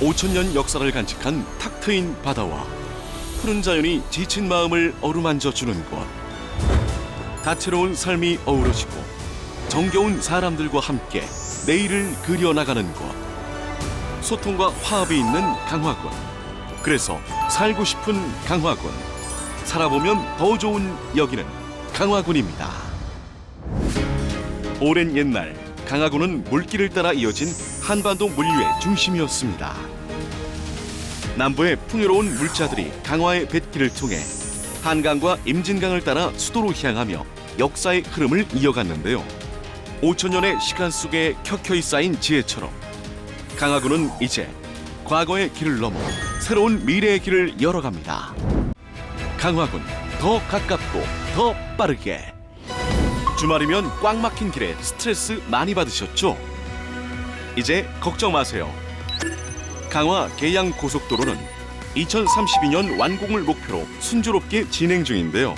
5천년 역사를 간직한 탁 트인 바다와 푸른 자연이 지친 마음을 어루만져 주는 곳. 다채로운 삶이 어우러지고 정겨운 사람들과 함께 내일을 그려나가는 곳. 소통과 화합이 있는 강화군. 그래서 살고 싶은 강화군. 살아보면 더 좋은 여기는 강화군입니다. 오랜 옛날 강화군은 물길을 따라 이어진 한반도 물류의 중심이었습니다. 남부의 풍요로운 물자들이 강화의 뱃길을 통해 한강과 임진강을 따라 수도로 향하며 역사의 흐름을 이어갔는데요. 5천 년의 시간 속에 켜켜이 쌓인 지혜처럼 강화군은 이제 과거의 길을 넘어 새로운 미래의 길을 열어갑니다. 강화군 더 가깝고 더 빠르게 주말이면 꽉 막힌 길에 스트레스 많이 받으셨죠? 이제 걱정 마세요. 강화 계양 고속도로는 2032년 완공을 목표로 순조롭게 진행 중인데요.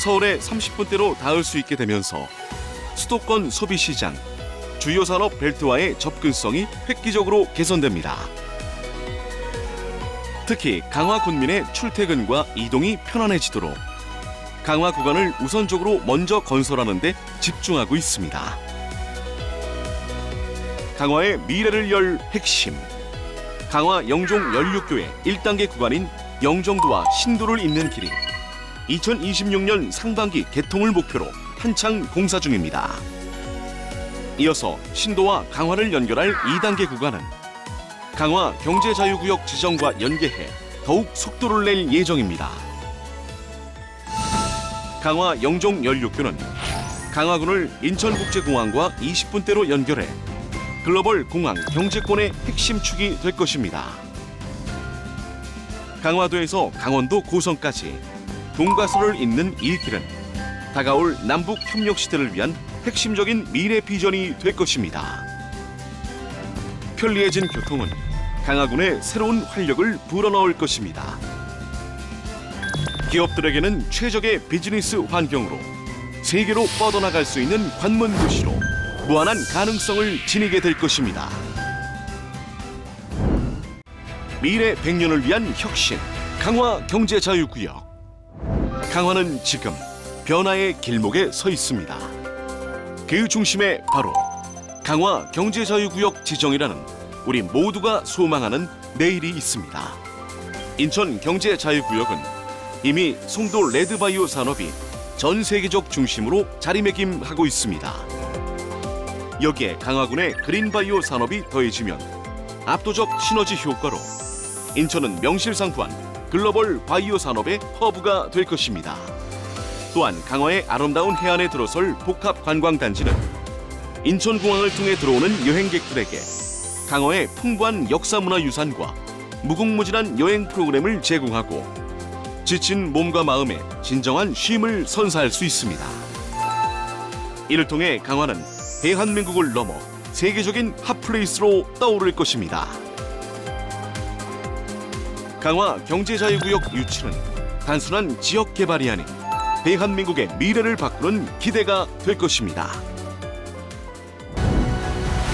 서울에 30분대로 닿을 수 있게 되면서 수도권 소비 시장, 주요 산업 벨트와의 접근성이 획기적으로 개선됩니다. 특히 강화 군민의 출퇴근과 이동이 편안해지도록 강화 구간을 우선적으로 먼저 건설하는 데 집중하고 있습니다. 강화의 미래를 열 핵심. 강화 영종 연륙교의 1단계 구간인 영종도와 신도를 잇는 길이 2026년 상반기 개통을 목표로 한창 공사 중입니다. 이어서 신도와 강화를 연결할 2단계 구간은 강화 경제자유구역 지정과 연계해 더욱 속도를 낼 예정입니다. 강화 영종 연륙교는 강화군을 인천국제공항과 20분대로 연결해 글로벌 공항 경제권의 핵심 축이 될 것입니다. 강화도에서 강원도 고성까지 동가서를 잇는 이 길은 다가올 남북 협력 시대를 위한 핵심적인 미래 비전이 될 것입니다. 편리해진 교통은 강화군에 새로운 활력을 불어넣을 것입니다. 기업들에게는 최적의 비즈니스 환경으로 세계로 뻗어나갈 수 있는 관문 도시로 무한한 가능성을 지니게 될 것입니다. 미래 100년을 위한 혁신 강화 경제 자유구역 강화는 지금 변화의 길목에 서 있습니다. 그 중심에 바로 강화 경제 자유구역 지정이라는 우리 모두가 소망하는 내일이 있습니다. 인천 경제 자유구역은 이미 송도 레드바이오 산업이 전 세계적 중심으로 자리매김하고 있습니다. 여기에 강화군의 그린바이오 산업이 더해지면 압도적 시너지 효과로 인천은 명실상부한 글로벌 바이오 산업의 허브가 될 것입니다. 또한 강화의 아름다운 해안에 들어설 복합 관광 단지는 인천공항을 통해 들어오는 여행객들에게 강화의 풍부한 역사 문화 유산과 무궁무진한 여행 프로그램을 제공하고 지친 몸과 마음에 진정한 쉼을 선사할 수 있습니다. 이를 통해 강화는 대한민국을 넘어 세계적인 핫플레이스로 떠오를 것입니다. 강화 경제자유구역 유치는 단순한 지역 개발이 아닌 대한민국의 미래를 바꾸는 기대가 될 것입니다.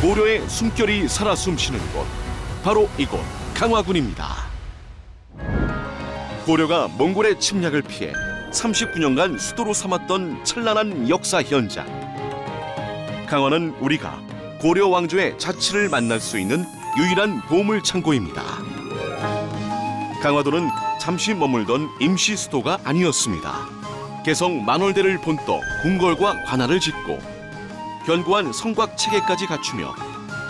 고려의 숨결이 살아 숨쉬는 곳, 바로 이곳 강화군입니다. 고려가 몽골의 침략을 피해 39년간 수도로 삼았던 찬란한 역사 현장. 강화는 우리가 고려 왕조의 자치를 만날 수 있는 유일한 보물 창고입니다. 강화도는 잠시 머물던 임시 수도가 아니었습니다. 개성 만월대를 본떠 궁궐과 관할을 짓고 견고한 성곽 체계까지 갖추며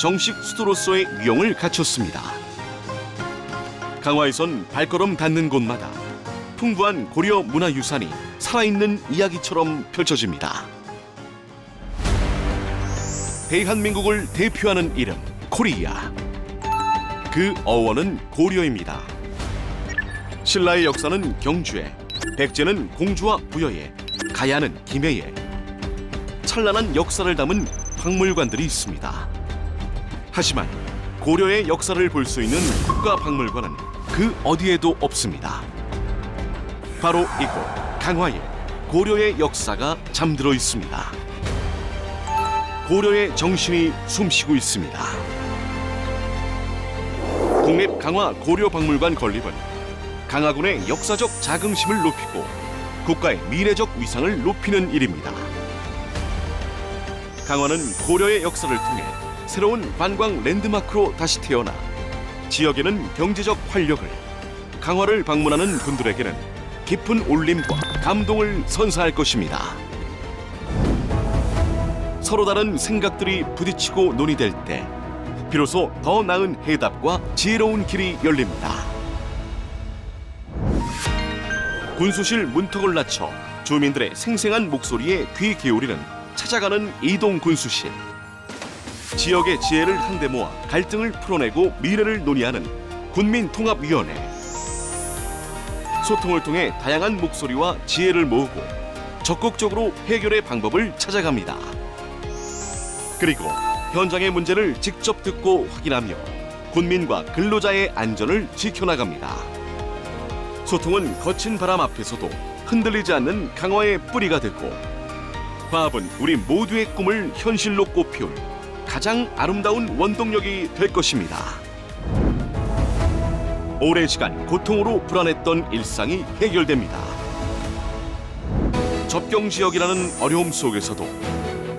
정식 수도로서의 위용을 갖췄습니다. 강화에선 발걸음 닿는 곳마다 풍부한 고려 문화유산이 살아있는 이야기처럼 펼쳐집니다. 대한민국을 대표하는 이름 코리아. 그 어원은 고려입니다. 신라의 역사는 경주에, 백제는 공주와 부여에, 가야는 김해에 찬란한 역사를 담은 박물관들이 있습니다. 하지만 고려의 역사를 볼 수 있는 국가박물관은 그 어디에도 없습니다. 바로 이곳 강화에 고려의 역사가 잠들어 있습니다. 고려의 정신이 숨쉬고 있습니다. 국립 강화 고려박물관 건립은 강화군의 역사적 자긍심을 높이고 국가의 미래적 위상을 높이는 일입니다. 강화는 고려의 역사를 통해 새로운 관광 랜드마크로 다시 태어나 지역에는 경제적 활력을 강화를 방문하는 분들에게는 깊은 울림과 감동을 선사할 것입니다. 서로 다른 생각들이 부딪히고 논의될 때 비로소 더 나은 해답과 지혜로운 길이 열립니다. 군수실 문턱을 낮춰 주민들의 생생한 목소리에 귀 기울이는 찾아가는 이동 군수실. 지역의 지혜를 한데 모아 갈등을 풀어내고 미래를 논의하는 군민통합위원회. 소통을 통해 다양한 목소리와 지혜를 모으고 적극적으로 해결의 방법을 찾아갑니다. 그리고 현장의 문제를 직접 듣고 확인하며 군민과 근로자의 안전을 지켜나갑니다. 소통은 거친 바람 앞에서도 흔들리지 않는 강화의 뿌리가 됐고 화합은 우리 모두의 꿈을 현실로 꽃피울 가장 아름다운 원동력이 될 것입니다. 오랜 시간 고통으로 불안했던 일상이 해결됩니다. 접경 지역이라는 어려움 속에서도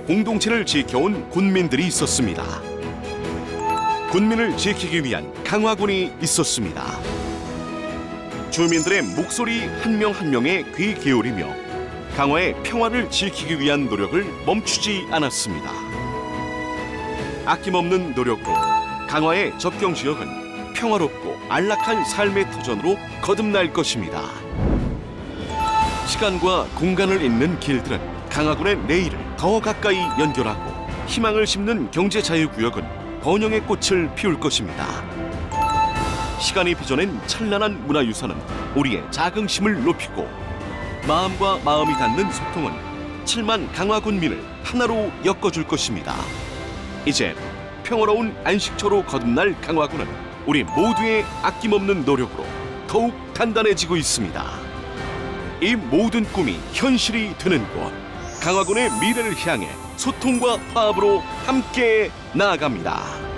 공동체를 지켜온 군민들이 있었습니다. 군민을 지키기 위한 강화군이 있었습니다. 주민들의 목소리 한 명한 명에 귀 기울이며 강화의 평화를 지키기 위한 노력을 멈추지 않았습니다. 아낌없는 노력으로 강화의 접경 지역은 평화롭고 안락한 삶의 터전으로 거듭날 것입니다. 시간과 공간을 잇는 길들은 강화군의 내일을 더 가까이 연결하고 희망을 심는 경제 자유 구역은 번영의 꽃을 피울 것입니다. 시간이 빚어낸 찬란한 문화유산은 우리의 자긍심을 높이고 마음과 마음이 닿는 소통은 7만 강화군민을 하나로 엮어줄 것입니다. 이제 평화로운 안식처로 거듭날 강화군은 우리 모두의 아낌없는 노력으로 더욱 단단해지고 있습니다. 이 모든 꿈이 현실이 되는 곳 강화군의 미래를 향해 소통과 화합으로 함께 나아갑니다.